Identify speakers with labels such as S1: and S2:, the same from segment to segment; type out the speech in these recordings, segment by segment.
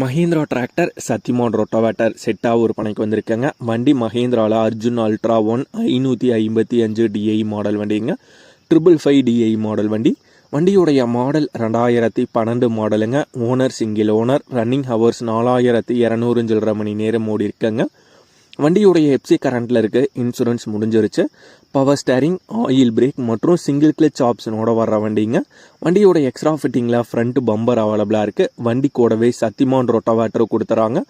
S1: Mahindra tractor சத்தியமான் rotavator செட்டாக ஒரு பணிக்கு வந்திருக்கேங்க. வண்டி மஹேந்திராவில் அர்ஜுன் அல்ட்ரா ஒன் ஐநூற்றி ஐம்பத்தி அஞ்சு டிஐ மாடல் வண்டிங்க. ட்ரிபிள் ஃபைவ் டிஐ மாடல் வண்டி. வண்டியுடைய மாடல் ரெண்டாயிரத்தி பன்னெண்டு மாடலுங்க owner single owner running hours நாலாயிரத்தி இரநூறு சில்லரை மணி நேரம் ஓடி இருக்கங்க வண்டியுடைய எப்சி கரண்ட்டில் இருக்க. இன்சூரன்ஸ் முடிஞ்சிருச்சு. பவர் ஸ்டேரிங் ஆயில் பிரேக் மற்றும் சிங்கிள் கிளச் ஆப்ஷனோட வர்ற வண்டிங்க. வண்டியோட எக்ஸ்ட்ரா ஃபிட்டிங்கில் ஃப்ரண்ட் பம்பர் அவைலபிளாக இருக்குது வண்டி கூடவே சத்திமான் ரொட்டவேட்டர் கொடுத்துறாங்க.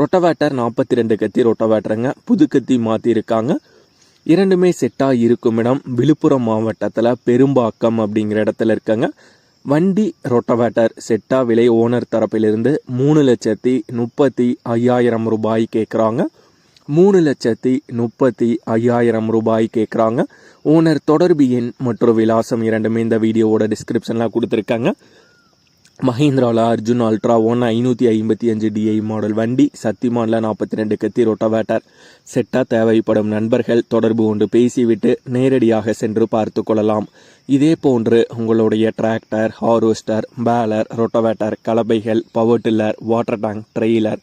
S1: ரொட்டவேட்டர் நாற்பத்தி ரெண்டு கத்தி ரொட்டவேட்டருங்க புது கத்தி மாற்றிருக்காங்க இரண்டுமே செட்டாக இருக்கும் இடம். விழுப்புரம் மாவட்டத்தில் பெரும்பாக்கம் அப்படிங்கிற இடத்துல இருக்காங்க. வண்டி ரொட்டவேட்டர் செட்டா விலை ஓனர் தரப்பிலிருந்து மூணு லட்சத்தி முப்பத்தி ஐயாயிரம் ரூபாய் கேட்குறாங்க மூணு லட்சத்தி முப்பத்தி ஐயாயிரம் ரூபாய் கேட்குறாங்க ஓனர் தொடர்பு எண் மற்றும் விலாசம் இரண்டுமே இந்த வீடியோவோட டிஸ்கிரிப்ஷனில் கொடுத்துருக்காங்க. மஹேந்திராவில் அர்ஜுன் அல்ட்ரா ஒன் ஐநூற்றி ஐம்பத்தி அஞ்சு டிஐ மாடல் வண்டி சத்திமானில் நாற்பத்தி ரெண்டு கத்தி ரொட்டவேட்டர் செட்டாக தேவைப்படும் நண்பர்கள் தொடர்பு கொண்டு பேசிவிட்டு நேரடியாக சென்று பார்த்து கொள்ளலாம். இதே போன்று உங்களுடைய tractor harvester baler rotavator கலப்பைகள் power tiller water tank trailer